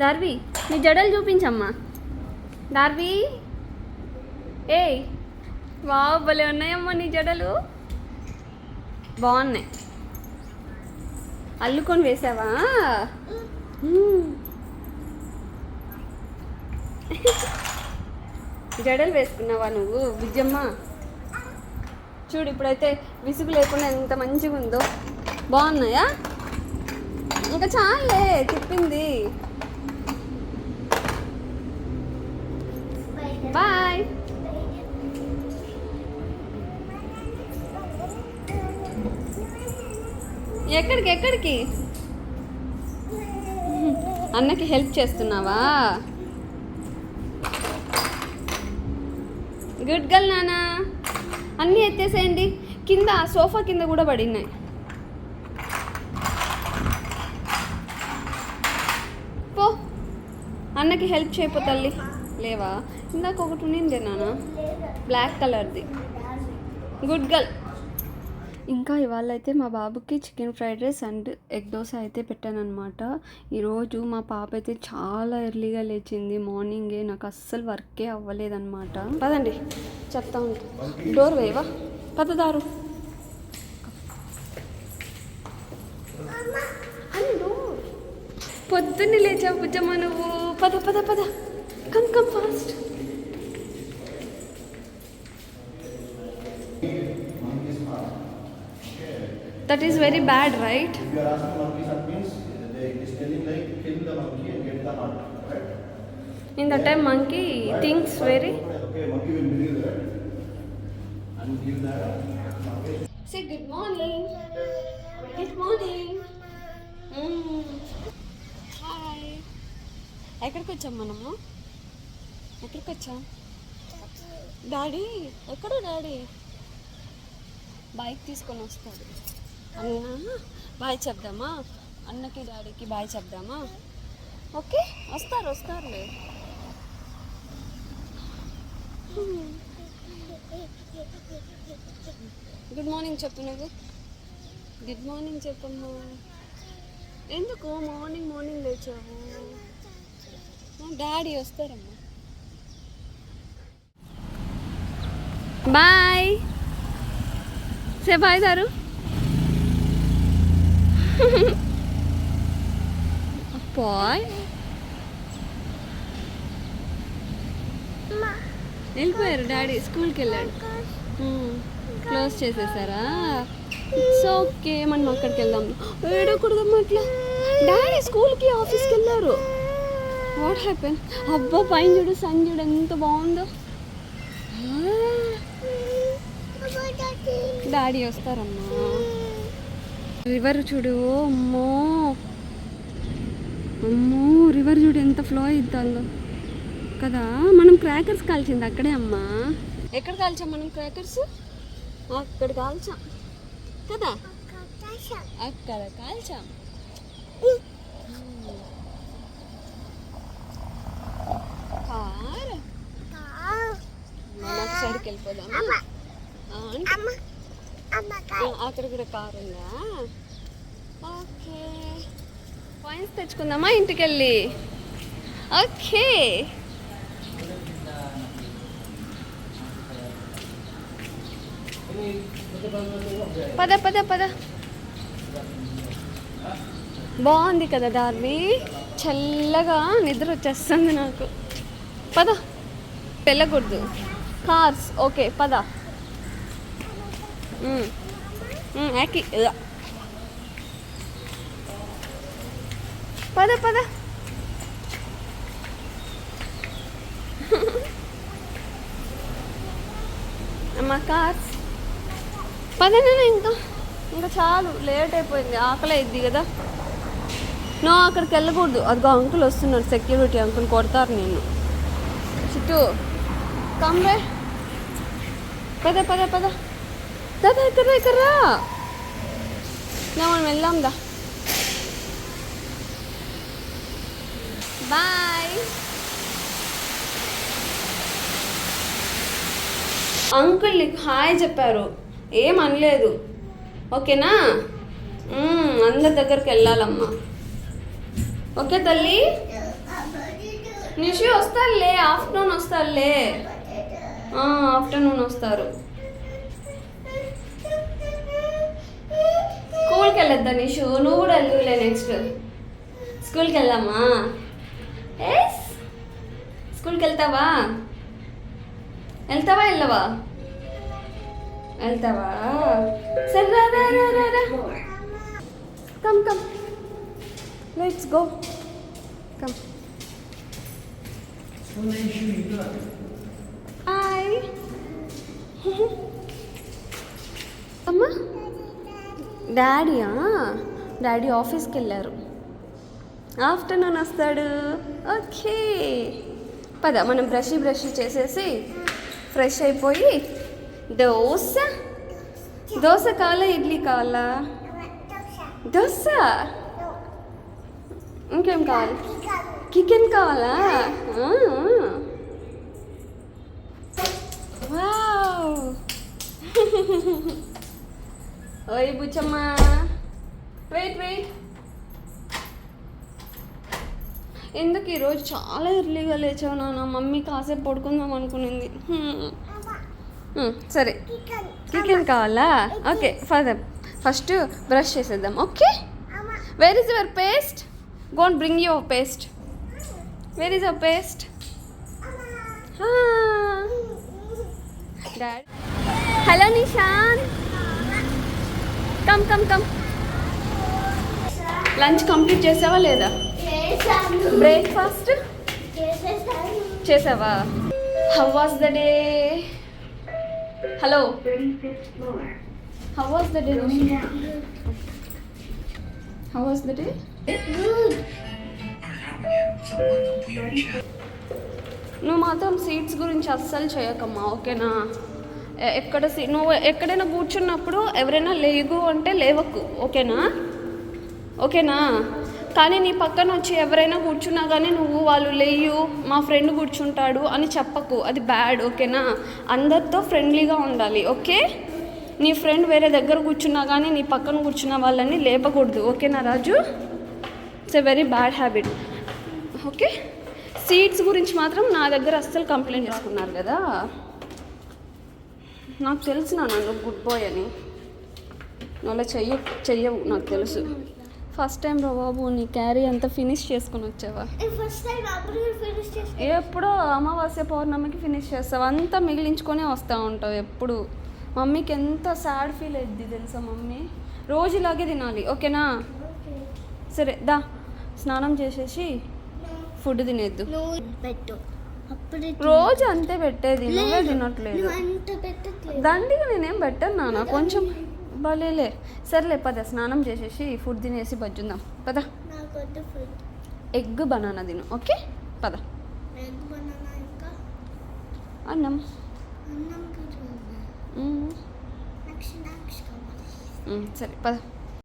దార్వి నీ జడలు చూపించమ్మా. దార్వి ఏయ్. వావ్ భలే ఉన్నాయమ్మా నీ జడలు. బాగున్నాయి. అల్లుకొని వేసావా? జడలు వేసుకున్నావా నువ్వు విజయమ్మ? చూడు ఇప్పుడైతే విసుగు లేకుండా ఎంత మంచిగా ఉందో బాగున్నాయా? ఇంకా చాలే చెప్పింది. ఎక్కడికి ఎక్కడికి? అన్నకి హెల్ప్ చేస్తున్నావా? గుడ్ గర్ల్ నానా. అన్నీ ఎత్తేసేయండి. కింద సోఫా కింద కూడా పడినాయి పో. అన్నకి హెల్ప్ చేయపో తల్లి. లేవా? ఇందాక ఒకటి ఉన్నిందే నాన్న బ్లాక్ కలర్ది గుడ్ గర్ల్ ఇంకా ఇవాళ అయితే మా బాబుకి chicken fried rice and egg dosa అయితే పెట్టాను అనమాట ఈరోజు మా పాప అయితే చాలా ఎర్లీగా లేచింది. మార్నింగే నాకు అస్సలు వర్కే అవ్వలేదన్నమాట. పదండి చెప్తా ఉంటా. డోర్ వేవా పదదారు పొద్దున్నే లేచావు బుజ్జమ్మ నువ్వు. పద పద పద. Come come fast that is very bad right If you are asking monkey, that means they, it is telling like kill the monkey and get the nut, right? In the time monkey things very Okay, monkey will believe that and give that. Okay. Say good morning good morning hi ఎక్కడికి వచ్చాం మనము ఎక్కడికి వచ్చాం daddy ఎక్కడ daddy bike తీసుకొని వస్తాడు అన్న bye చెప్దామా? అన్నకి డాడీకి బాయ్ చెప్దామా? ఓకే వస్తారు వస్తారులే గుడ్ మార్నింగ్ చెప్పు నువ్వు. గుడ్ మార్నింగ్ చెప్పమ్మా. ఎందుకు? మార్నింగ్ మార్నింగ్ లేచావు. డాడీ వస్తారమ్మా. బాయ్. సే బాయ్ దారు Poi? వెళ్ళిపోయారు డాడీ స్కూల్కి వెళ్ళాడు. క్లోజ్ చేసేసారా? ఇట్స్ ఓకే మనం అక్కడికి వెళ్దాం. ఏడకూడదమ్మా అట్లా. డాడీ స్కూల్కి ఆఫీస్కి వెళ్ళారు. వాట్ హ్యాపెన్ అబ్బా పైన చూడు సన్ చూడు ఎంత బాగుందో. డాడీ వస్తారమ్మా. రివర్ చూడు అమ్మో. అమ్మో రివర్ చూడు ఎంత ఫ్లో అవుతుందో కదా? మనం క్రాకర్స్ కాల్చింది అక్కడే అమ్మా. ఎక్కడ కాల్చాం మనం క్రాకర్స్ అక్కడ కాల్చాం. కదా? అక్కడ కాల్చాం. కార్. సైడ్కి ఆ, అక్కడ కూడా కార్ ఉందా? ఓకే. కాయిన్స్ తెచ్చుకుందామా ఇంటికి వెళ్ళి ఓకే. పద పద పద. బాగుంది కదా దార్వి చల్లగా నిద్ర వచ్చేస్తుంది నాకు. పద. వెళ్ళకూడదు. కార్స్. ఓకే పద. మ్మ్. మ్మ్, ఇదా. పద పద. అమ్మ కార్స్. పదనే ఇంకా. ఇంకా చాలు లేట్ అయిపోయింది ఆకలి అయింది కదా. నో అక్కడికి వెళ్ళకూడదు. అదిగో అంకుల్ వస్తున్నారు సెక్యూరిటీ అంకుల్ కొడతారు నేను చుట్టూ కమ్రే పద పద పద. దాదా ఇక్కడ ఇక్కడ మనం వెళ్దాం దా. బాయ్. అంకుల్ నీకు హాయ్ చెప్పారు. ఏం అనలేదు. ఓకేనా? అందరి దగ్గరికి వెళ్ళాలమ్మా. ఓకే తల్లి? నిషి వస్తారులే ఆఫ్టర్నూన్ వస్తారులే ఆఫ్టర్నూన్ వస్తారు. స్కూల్కి వెళ్ళొద్దా నిషు నువ్వు కూడా వెళ్దులే నెక్స్ట్ స్కూల్కి వెళ్దామా ఎస్ స్కూల్కి వెళ్తావా వెళ్తావా వెళ్ళవా? వెళ్తావా? సరే రా రా రా రా రా. Come come let's go come hi డాడీయా daddy ఆఫీస్కి వెళ్ళారు. ఆఫ్టర్నూన్ వస్తాడు. ఓకే. పద మనం బ్రష్ బ్రష్ చేసేసి ఫ్రెష్ అయిపోయి దోశ. దోశ కావాలా ఇడ్లీ కావాలా? దోశ. ఇంకేం కావాలి? చికెన్ కావాలా? వావ్. ఓయ్ బుచ్చమ్మ వెయిట్ వెయిట్ ఎందుకు ఈరోజు చాలా ఎర్లీగా లేచావు నాన్న? మమ్మీ కాసేపు పడుకుందాం అనుకునింది. సరే. చికెన్ కావాలా? ఓకే ఫర్ ఫస్ట్ బ్రష్ చేసేద్దాం. Okay where is your paste gone bring your paste where is your paste dad hello Nishan come come come lunch complete చేసావా లేదా? బ్రేక్ఫాస్ట్ చేసావా? How was the day hello how was the day how was the day నువ్వు మాత్రం seats గురించి అస్సలు చేయకమ్మా ఓకేనా? ఎక్కడ see నువ్వు ఎక్కడైనా కూర్చున్నప్పుడు ఎవరైనా లేగు అంటే లేవకు ఓకేనా? ఓకేనా? కానీ నీ పక్కన వచ్చి ఎవరైనా కూర్చున్నా కానీ నువ్వు వాళ్ళు లేయు మా ఫ్రెండ్ కూర్చుంటాడు అని చెప్పకు అది బ్యాడ్ ఓకేనా? అందరితో ఫ్రెండ్లీగా ఉండాలి ఓకే? నీ ఫ్రెండ్ వేరే దగ్గర కూర్చున్నా కానీ నీ పక్కన కూర్చున్న వాళ్ళని లేపకూడదు ఓకేనా Raju? It's a very bad habit okay? Seats గురించి మాత్రం నా దగ్గర అస్సలు కంప్లైంట్ చేసుకున్నారు కదా? నాకు తెలుసు నన్ను గుడ్ బాయ్ అని. అలా చెయ్య చెయ్యవు నాకు తెలుసు. ఫస్ట్ టైం రా బాబు నీ క్యారీ అంతా ఫినిష్ చేసుకుని వచ్చావా? ఎప్పుడో అమావాస్య పౌర్ణమికి ఫినిష్ చేస్తావు. అంతా మిగిలించుకొని వస్తూ ఉంటావు ఎప్పుడు. మమ్మీకి ఎంత సాడ్ ఫీల్ అయ్యిద్ది తెలుసా మమ్మీ? రోజు ఇలాగే తినాలి ఓకేనా? సరే దా స్నానం చేసేసి ఫుడ్ తినేద్దు. పెట్టు. రోజు అంతే పెట్టేది నువ్వే తినట్లేదు. దండిగా నేనేం పెట్టాను నాన్న కొంచెం భలేలే సర్లే పద స్నానం చేసేసి ఫుడ్ తినేసి బజ్జుందాం. పద. ఎగ్ బనానా తిను ఓకే? పద. అన్నం. సరే పద.